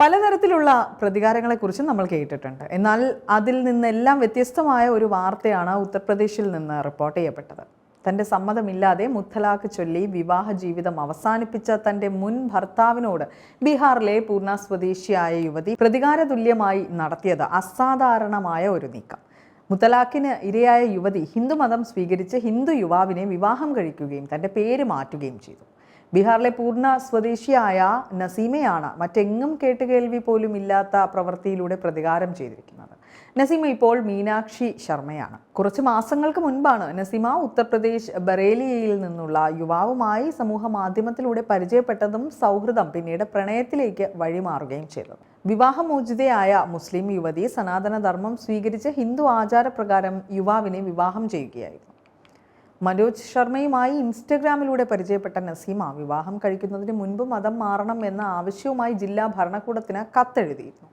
പലതരത്തിലുള്ള പ്രതികാരങ്ങളെക്കുറിച്ച് നമ്മൾ കേട്ടിട്ടുണ്ട്. എന്നാൽ അതിൽ നിന്നെല്ലാം വ്യത്യസ്തമായ ഒരു വാർത്തയാണ് ഉത്തർപ്രദേശിൽ നിന്ന് റിപ്പോർട്ട് ചെയ്യപ്പെട്ടത്. തന്റെ സമ്മതമില്ലാതെ മുത്തലാഖ് ചൊല്ലി വിവാഹ ജീവിതം അവസാനിപ്പിച്ച തന്റെ മുൻ ഭർത്താവിനോട് ബീഹാറിലെ പൂർണ സ്വദേശിയായ യുവതി പ്രതികാരതുല്യമായി നടത്തിയത് അസാധാരണമായ ഒരു നീക്കം. മുത്തലാഖിന് ഇരയായ യുവതി ഹിന്ദുമതം സ്വീകരിച്ച് ഹിന്ദു യുവാവിനെ വിവാഹം കഴിക്കുകയും തന്റെ പേര് മാറ്റുകയും ചെയ്തു. ബീഹാറിലെ പൂർണ സ്വദേശിയായ നസീമയാണ് മറ്റെങ്ങും കേട്ടുകേൾവി പോലും ഇല്ലാത്ത പ്രവൃത്തിയിലൂടെ പ്രതികാരം ചെയ്തിരിക്കുന്നത്. നസീമ ഇപ്പോൾ മീനാക്ഷി ശർമ്മയാണ്. കുറച്ച് മാസങ്ങൾക്ക് മുൻപാണ് നസീമ ഉത്തർപ്രദേശ് ബറേലിയയിൽ നിന്നുള്ള യുവാവുമായി സമൂഹ മാധ്യമത്തിലൂടെ പരിചയപ്പെട്ടതും സൗഹൃദം പിന്നീട് പ്രണയത്തിലേക്ക് വഴിമാറുകയും ചെയ്തത്. വിവാഹമോചിതയായ മുസ്ലിം യുവതി സനാതനധർമ്മം സ്വീകരിച്ച് ഹിന്ദു ആചാരപ്രകാരം യുവാവിനെ വിവാഹം ചെയ്യുകയായിരുന്നു. മനോജ് ശർമ്മയുമായി ഇൻസ്റ്റഗ്രാമിലൂടെ പരിചയപ്പെട്ട നസീമ വിവാഹം കഴിക്കുന്നതിന് മുൻപ് മതം മാറണം എന്ന ആവശ്യവുമായി ജില്ലാ ഭരണകൂടത്തിന് കത്തെഴുതിയിരുന്നു.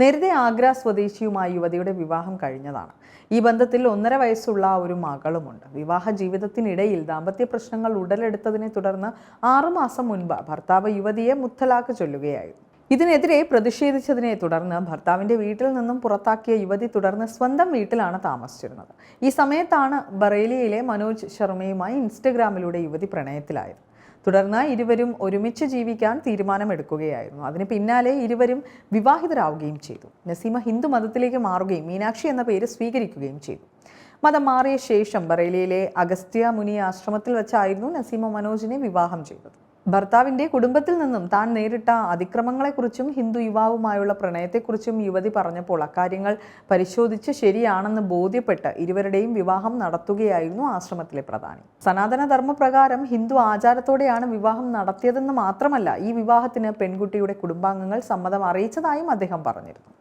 നേരത്തെ ആഗ്ര സ്വദേശിയുമായി യുവതിയുടെ വിവാഹം കഴിഞ്ഞതാണ്. ഈ ബന്ധത്തിൽ ഒന്നര വയസ്സുള്ള ഒരു മകളുമുണ്ട്. വിവാഹ ജീവിതത്തിനിടയിൽ ദാമ്പത്യ പ്രശ്നങ്ങൾ ഉടലെടുത്തതിനെ തുടർന്ന് ആറുമാസം മുൻപ് ഭർത്താവ് യുവതിയെ മുത്തലാക്ക് ചൊല്ലുകയായിരുന്നു. ഇതിനെതിരെ പ്രതിഷേധിച്ചതിനെ തുടർന്ന് ഭർത്താവിന്റെ വീട്ടിൽ നിന്നും പുറത്താക്കിയ യുവതി തുടർന്ന് സ്വന്തം വീട്ടിലാണ് താമസിച്ചിരുന്നത്. ഈ സമയത്താണ് ബറേലിയയിലെ മനോജ് ശർമ്മയുമായി ഇൻസ്റ്റഗ്രാമിലൂടെ യുവതി പ്രണയത്തിലായത്. തുടർന്ന് ഇരുവരും ഒരുമിച്ച് ജീവിക്കാൻ തീരുമാനമെടുക്കുകയായിരുന്നു. അതിന് പിന്നാലെ ഇരുവരും വിവാഹിതരാവുകയും ചെയ്തു. നസീമ ഹിന്ദു മതത്തിലേക്ക് മാറുകയും മീനാക്ഷി എന്ന പേര് സ്വീകരിക്കുകയും ചെയ്തു. മതം മാറിയ ശേഷം ബറേലിയയിലെ അഗസ്ത്യ മുനി ആശ്രമത്തിൽ വെച്ചായിരുന്നു നസീമ മനോജിനെ വിവാഹം ചെയ്തത്. ഭർത്താവിന്റെ കുടുംബത്തിൽ നിന്നും താൻ നേരിട്ട അതിക്രമങ്ങളെക്കുറിച്ചും ഹിന്ദു യുവാവുമായുള്ള പ്രണയത്തെക്കുറിച്ചും യുവതി പറഞ്ഞപ്പോൾ അക്കാര്യങ്ങൾ പരിശോധിച്ച് ശരിയാണെന്ന് ബോധ്യപ്പെട്ട് ഇരുവരുടെയും വിവാഹം നടത്തുകയായിരുന്നു ആശ്രമത്തിലെ പ്രധാനി. സനാതന ധർമ്മപ്രകാരം ഹിന്ദു ആചാരത്തോടെയാണ് വിവാഹം നടത്തിയതെന്ന് മാത്രമല്ല ഈ വിവാഹത്തിന് പെൺകുട്ടിയുടെ കുടുംബാംഗങ്ങൾ സമ്മതം അറിയിച്ചതായും അദ്ദേഹം പറഞ്ഞിരുന്നു.